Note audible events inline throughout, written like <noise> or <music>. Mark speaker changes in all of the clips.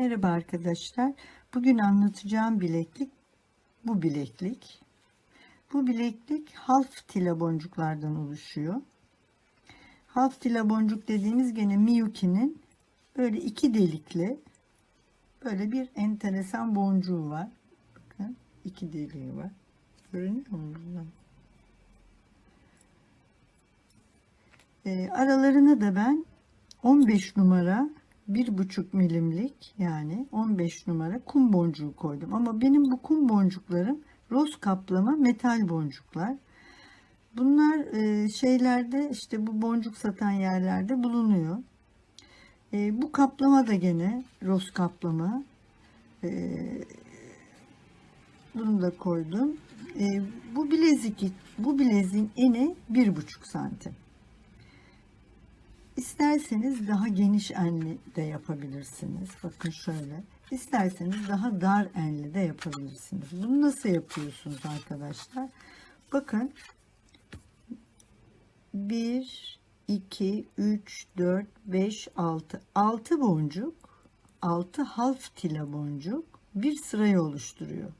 Speaker 1: Merhaba arkadaşlar. Bugün anlatacağım bileklik bu bileklik. Bu bileklik half tila boncuklardan oluşuyor. Half tila boncuk dediğimiz gene Miyuki'nin böyle iki delikli böyle bir enteresan boncuğu var. Bakın iki deliği var. Görünüyor mu buradan? Ee, aralarına da ben 15 numara bir buçuk milimlik yani 15 numara kum boncuğu koydum. Ama benim bu kum boncuklarım roz kaplama metal boncuklar. Bunlar e, şeylerde işte bu boncuk satan yerlerde bulunuyor. E, bu kaplama da gene roz kaplama. E, bunu da koydum. Bu bilezik bu bileziğin eni bir buçuk santim. İsterseniz daha geniş enli de yapabilirsiniz. Bakın şöyle. İsterseniz daha dar enli de yapabilirsiniz. Bunu nasıl yapıyorsunuz arkadaşlar? Bakın 1 2 3 4 5 6 6 boncuk 6 half tila boncuk bir sırayı oluşturuyor.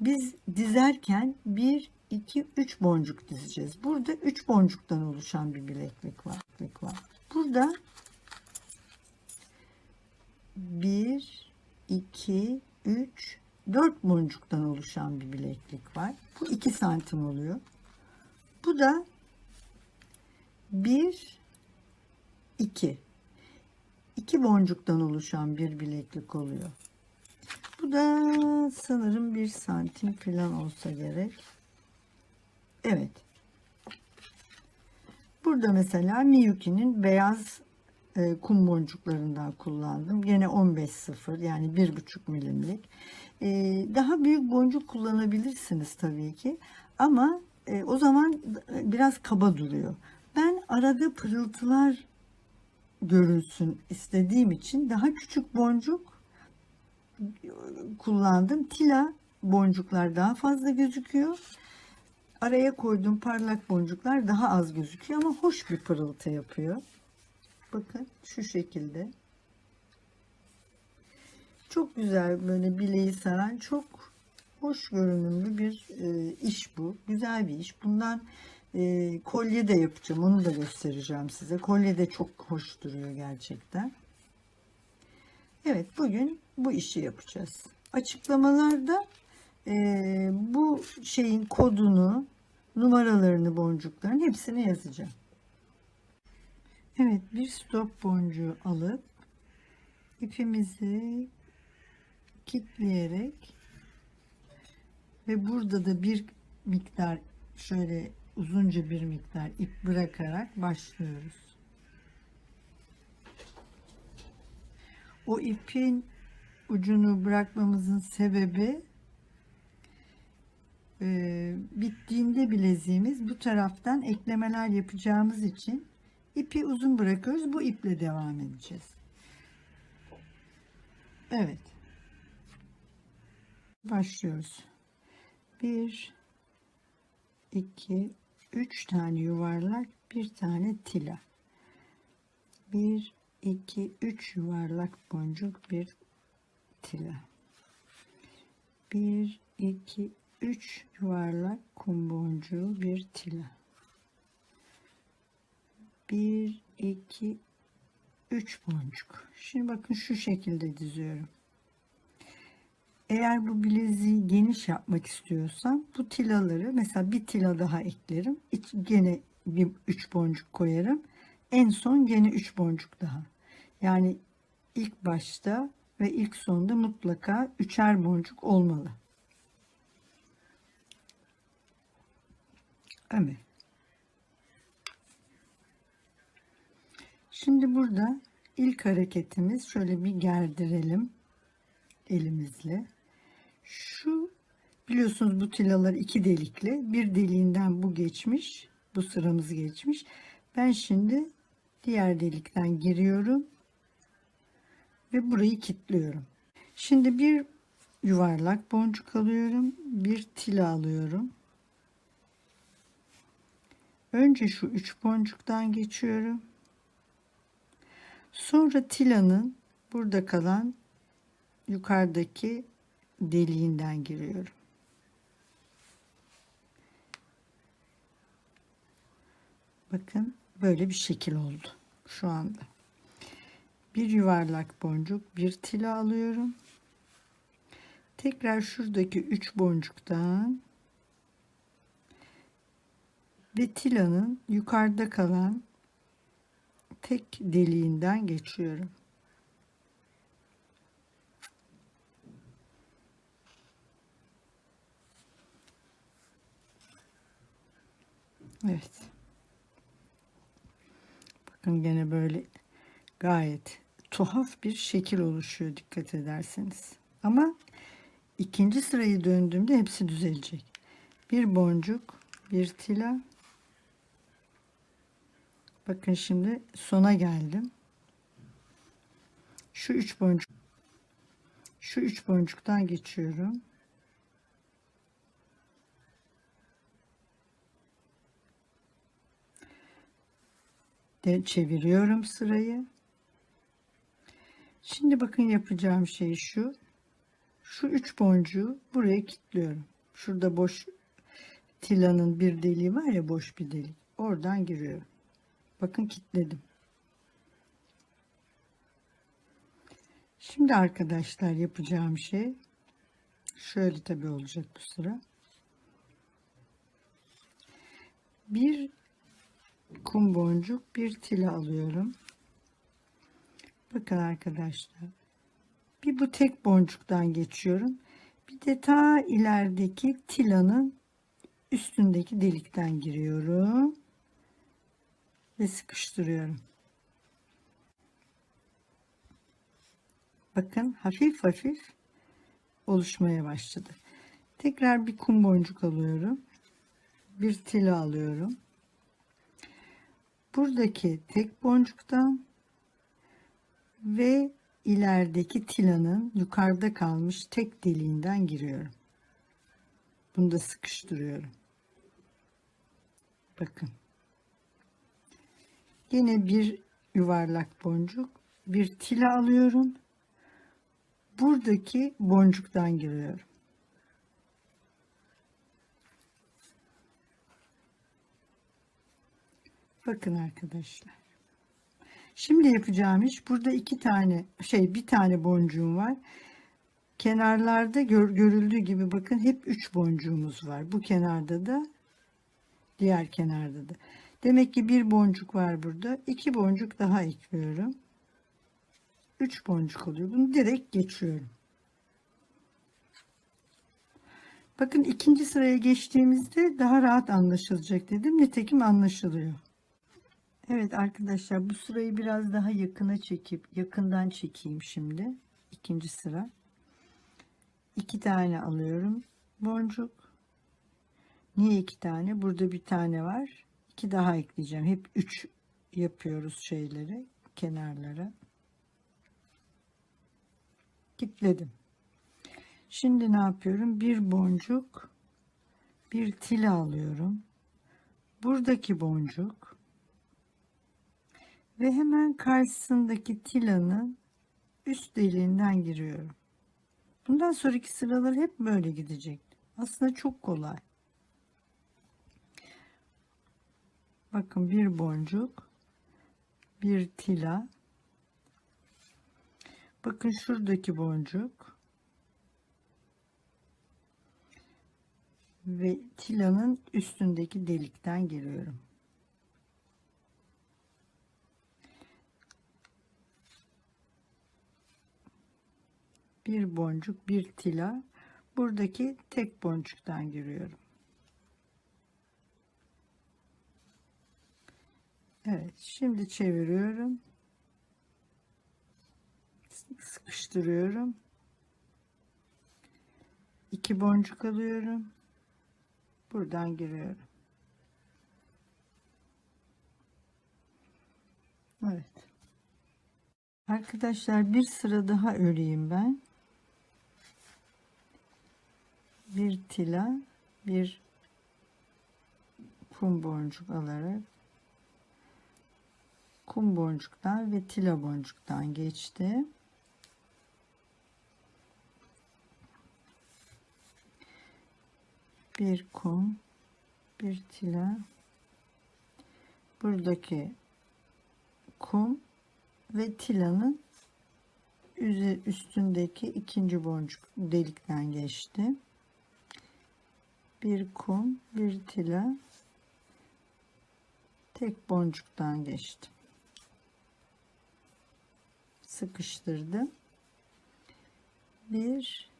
Speaker 1: Biz dizerken 1 2 3 boncuk dizeceğiz. Burada 3 boncuktan oluşan bir bileklik var. Burada 1 2 3 4 boncuktan oluşan bir bileklik var. Bu 2 santim oluyor. Bu da 1 2 2 boncuktan oluşan bir bileklik oluyor. Bu da sanırım 1 santim falan olsa gerek. Evet. Burada mesela Miyuki'nin beyaz e, kum boncuklarından kullandım. Gene 15.0 yani 1,5 milimlik. E, daha büyük boncuk kullanabilirsiniz tabii ki. Ama e, o zaman biraz kaba duruyor. Ben arada pırıltılar görülsün istediğim için daha küçük boncuk kullandım. Tila boncuklar daha fazla gözüküyor araya koyduğum parlak boncuklar daha az gözüküyor ama hoş bir pırıltı yapıyor. Bakın şu şekilde. Çok güzel böyle bileği saran çok hoş görünümlü bir e, iş bu. Güzel bir iş. Bundan e, kolye de yapacağım. Onu da göstereceğim size. Kolye de çok hoş duruyor gerçekten. Evet bugün bu işi yapacağız. Açıklamalarda e, bu şeyin kodunu, numaralarını boncukların hepsini yazacağım. Evet bir stop boncuğu alıp ipimizi kilitleyerek ve burada da bir miktar şöyle uzunca bir miktar ip bırakarak başlıyoruz. O ipin ucunu bırakmamızın sebebi e, bittiğinde bileziğimiz bu taraftan eklemeler yapacağımız için ipi uzun bırakıyoruz. Bu iple devam edeceğiz. Evet. Başlıyoruz. 1 2 3 tane yuvarlak, bir tane tila. 1 2 3 yuvarlak boncuk, bir tila. 1 2 3 yuvarlak kum boncuğu bir tila. 1 2 3 boncuk. Şimdi bakın şu şekilde diziyorum. Eğer bu bileziği geniş yapmak istiyorsam bu tilaları mesela bir tila daha eklerim. Gene bir 3 boncuk koyarım. En son gene 3 boncuk daha. Yani ilk başta ve ilk sonda mutlaka üçer boncuk olmalı. Evet. Şimdi burada ilk hareketimiz şöyle bir gerdirelim elimizle. Şu biliyorsunuz bu tilalar iki delikli. Bir deliğinden bu geçmiş. Bu sıramız geçmiş. Ben şimdi diğer delikten giriyorum ve burayı kilitliyorum. Şimdi bir yuvarlak boncuk alıyorum. Bir tila alıyorum. Önce şu üç boncuktan geçiyorum. Sonra tilanın burada kalan yukarıdaki deliğinden giriyorum. Bakın böyle bir şekil oldu şu anda. Bir yuvarlak boncuk, bir tila alıyorum. Tekrar şuradaki üç boncuktan ve tilanın yukarıda kalan tek deliğinden geçiyorum. Evet. Bakın gene böyle gayet tuhaf bir şekil oluşuyor dikkat ederseniz. Ama ikinci sırayı döndüğümde hepsi düzelecek. Bir boncuk, bir tila. Bakın şimdi sona geldim. Şu üç boncuk şu üç boncuktan geçiyorum. de çeviriyorum sırayı. Şimdi bakın yapacağım şey şu. Şu üç boncuğu buraya kilitliyorum. Şurada boş tilanın bir deliği var ya boş bir delik. Oradan giriyorum. Bakın kilitledim. Şimdi arkadaşlar yapacağım şey şöyle tabi olacak bu sıra. Bir kum boncuk bir tila alıyorum. Bakın arkadaşlar. Bir bu tek boncuktan geçiyorum. Bir de ta ilerideki tilanın üstündeki delikten giriyorum. Ve sıkıştırıyorum. Bakın hafif hafif oluşmaya başladı. Tekrar bir kum boncuk alıyorum. Bir tila alıyorum buradaki tek boncuktan ve ilerideki tilanın yukarıda kalmış tek deliğinden giriyorum. Bunu da sıkıştırıyorum. Bakın. Yine bir yuvarlak boncuk, bir tila alıyorum. Buradaki boncuktan giriyorum. Bakın arkadaşlar. Şimdi yapacağım iş burada iki tane şey bir tane boncuğum var. Kenarlarda gör, görüldüğü gibi bakın hep üç boncuğumuz var. Bu kenarda da diğer kenarda da. Demek ki bir boncuk var burada. iki boncuk daha ekliyorum. Üç boncuk oluyor. Bunu direkt geçiyorum. Bakın ikinci sıraya geçtiğimizde daha rahat anlaşılacak dedim. Nitekim anlaşılıyor. Evet arkadaşlar bu sırayı biraz daha yakına çekip yakından çekeyim şimdi. İkinci sıra. iki tane alıyorum. Boncuk. Niye iki tane? Burada bir tane var. İki daha ekleyeceğim. Hep üç yapıyoruz şeyleri kenarlara. Kitledim. Şimdi ne yapıyorum? Bir boncuk, bir tila alıyorum. Buradaki boncuk ve hemen karşısındaki tilanın üst deliğinden giriyorum. Bundan sonraki sıralar hep böyle gidecek. Aslında çok kolay. Bakın bir boncuk, bir tila. Bakın şuradaki boncuk ve tilanın üstündeki delikten giriyorum. bir boncuk bir tila buradaki tek boncuktan giriyorum Evet şimdi çeviriyorum. Sıkıştırıyorum. İki boncuk alıyorum. Buradan giriyorum. Evet. Arkadaşlar bir sıra daha öreyim ben. Bir tila bir kum boncuk alarak kum boncuktan ve tila boncuktan geçti. Bir kum, bir tila. Buradaki kum ve tilanın üstündeki ikinci boncuk delikten geçti. Bir kum, bir tila tek boncuktan geçti. Sıkıştırdım. Bir,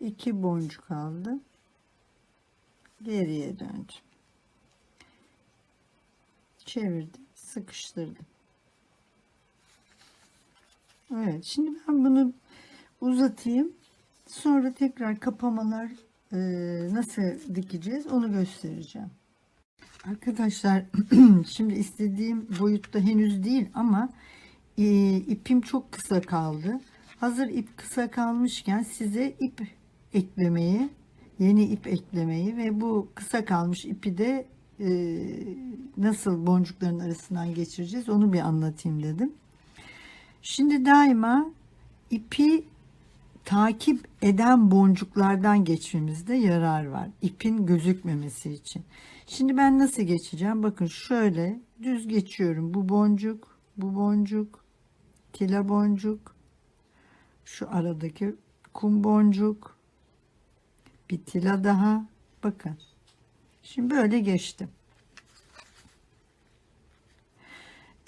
Speaker 1: iki boncuk aldım. Geriye döndüm. Çevirdim, sıkıştırdım. Evet, şimdi ben bunu uzatayım. Sonra tekrar kapamalar e, nasıl dikeceğiz onu göstereceğim. Arkadaşlar <clears throat> şimdi istediğim boyutta henüz değil ama e, ipim çok kısa kaldı. Hazır ip kısa kalmışken size ip eklemeyi, yeni ip eklemeyi ve bu kısa kalmış ipi de e, nasıl boncukların arasından geçireceğiz onu bir anlatayım dedim. Şimdi daima ipi takip eden boncuklardan geçmemizde yarar var. İpin gözükmemesi için. Şimdi ben nasıl geçeceğim? Bakın şöyle düz geçiyorum. Bu boncuk, bu boncuk, tila boncuk, şu aradaki kum boncuk, bir tila daha. Bakın. Şimdi böyle geçtim.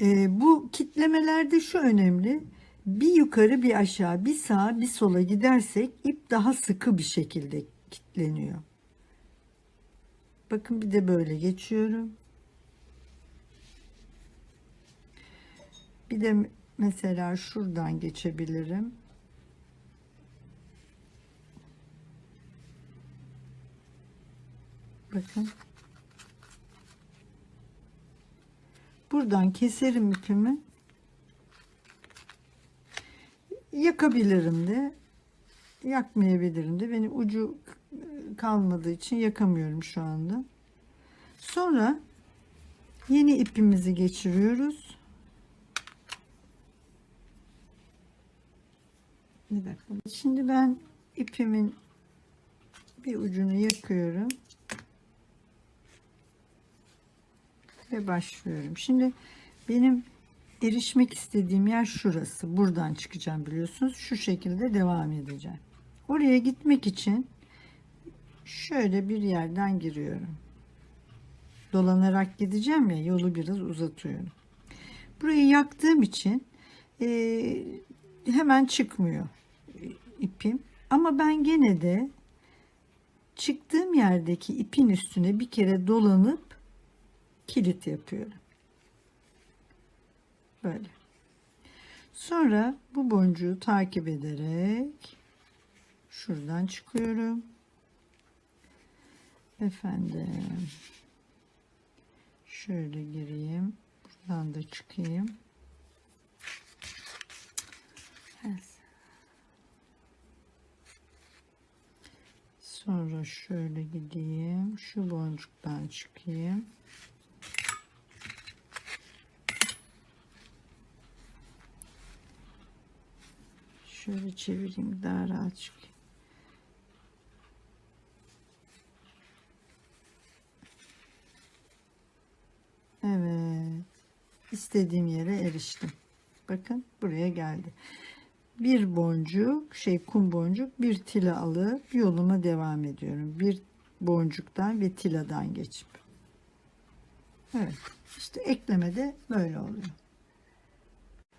Speaker 1: Ee, bu kitlemelerde şu önemli. Bir yukarı bir aşağı bir sağa bir sola gidersek ip daha sıkı bir şekilde kitleniyor. Bakın bir de böyle geçiyorum. Bir de mesela şuradan geçebilirim. Bakın. Buradan keserim ipimi. Yakabilirim de. Yakmayabilirim de. Benim ucu kalmadığı için yakamıyorum şu anda. Sonra yeni ipimizi geçiriyoruz. Bir dakika. Şimdi ben ipimin bir ucunu yakıyorum. Ve başlıyorum. Şimdi benim erişmek istediğim yer şurası. Buradan çıkacağım biliyorsunuz. Şu şekilde devam edeceğim. Oraya gitmek için şöyle bir yerden giriyorum. Dolanarak gideceğim ya yolu biraz uzatıyorum. Burayı yaktığım için e, hemen çıkmıyor ipim. Ama ben gene de çıktığım yerdeki ipin üstüne bir kere dolanıp kilit yapıyorum. Böyle. Sonra bu boncuğu takip ederek şuradan çıkıyorum. Efendim. Şöyle gireyim. Buradan da çıkayım. Sonra şöyle gideyim. Şu boncuktan çıkayım. Şöyle çevireyim daha rahat çıkayım. Evet. İstediğim yere eriştim. Bakın buraya geldi. Bir boncuk, şey kum boncuk, bir tila alıp yoluma devam ediyorum. Bir boncuktan ve tiladan geçip. Evet. İşte ekleme de böyle oluyor.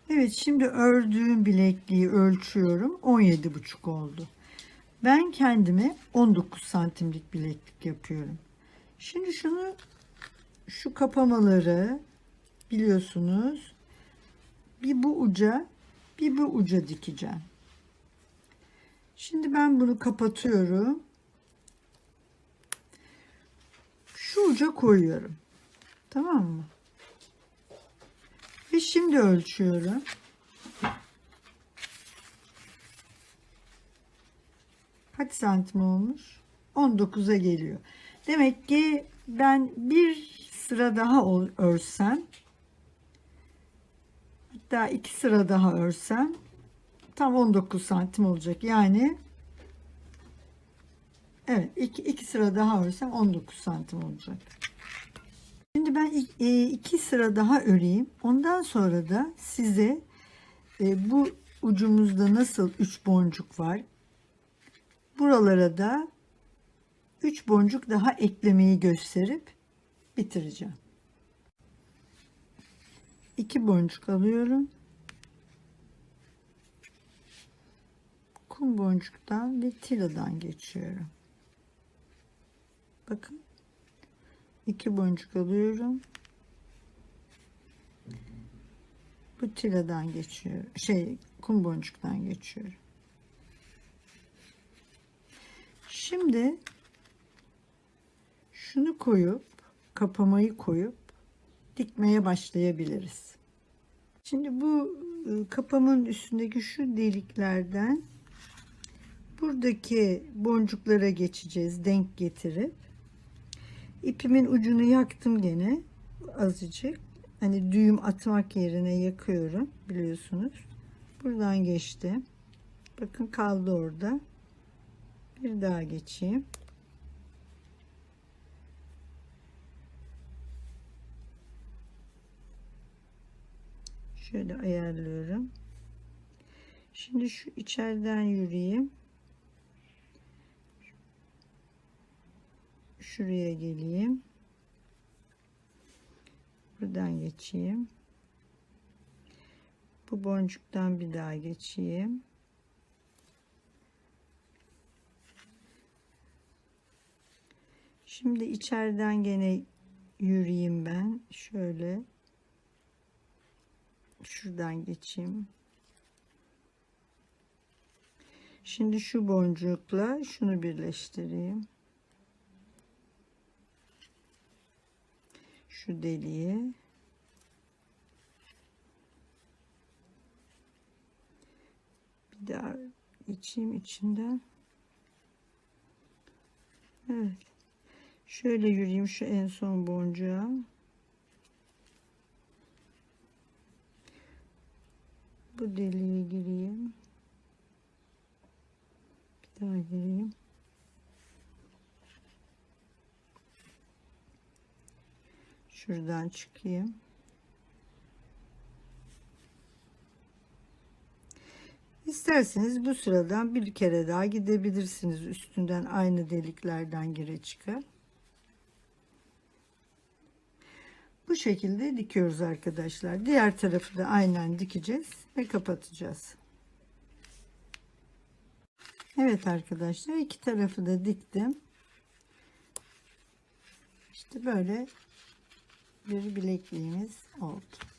Speaker 1: Evet şimdi ördüğüm bilekliği ölçüyorum. 17,5 oldu. Ben kendime 19 santimlik bileklik yapıyorum. Şimdi şunu şu kapamaları biliyorsunuz bir bu uca bir bu uca dikeceğim. Şimdi ben bunu kapatıyorum. Şu uca koyuyorum. Tamam mı? Ve şimdi ölçüyorum. Kaç santim olmuş? 19'a geliyor. Demek ki ben bir sıra daha örsem hatta iki sıra daha örsem tam 19 santim olacak. Yani Evet iki, iki sıra daha örsem 19 santim olacak. Şimdi ben e, iki sıra daha öreyim. Ondan sonra da size e, bu ucumuzda nasıl 3 boncuk var. Buralara da 3 boncuk daha eklemeyi gösterip bitireceğim. 2 boncuk alıyorum. Kum boncuktan ve tiladan geçiyorum. Bakın. 2 boncuk alıyorum. Bu tiladan geçiyor. Şey, kum boncuktan geçiyorum. Şimdi şunu koyup kapamayı koyup dikmeye başlayabiliriz. Şimdi bu e, kapamanın üstündeki şu deliklerden buradaki boncuklara geçeceğiz denk getirip. İpimin ucunu yaktım gene azıcık. Hani düğüm atmak yerine yakıyorum biliyorsunuz. Buradan geçti. Bakın kaldı orada. Bir daha geçeyim şöyle ayarlıyorum. Şimdi şu içeriden yürüyeyim. Şuraya geleyim. Buradan geçeyim. Bu boncuktan bir daha geçeyim. Şimdi içeriden gene yürüyeyim ben. Şöyle şuradan geçeyim. Şimdi şu boncukla şunu birleştireyim. Şu deliğe bir daha geçeyim içinden. Evet. Şöyle yürüyeyim şu en son boncuğa bu deliğe gireyim. Bir daha gireyim. Şuradan çıkayım. İsterseniz bu sıradan bir kere daha gidebilirsiniz. Üstünden aynı deliklerden gire çıka bu şekilde dikiyoruz arkadaşlar. Diğer tarafı da aynen dikeceğiz ve kapatacağız. Evet arkadaşlar iki tarafı da diktim. İşte böyle bir bilekliğimiz oldu.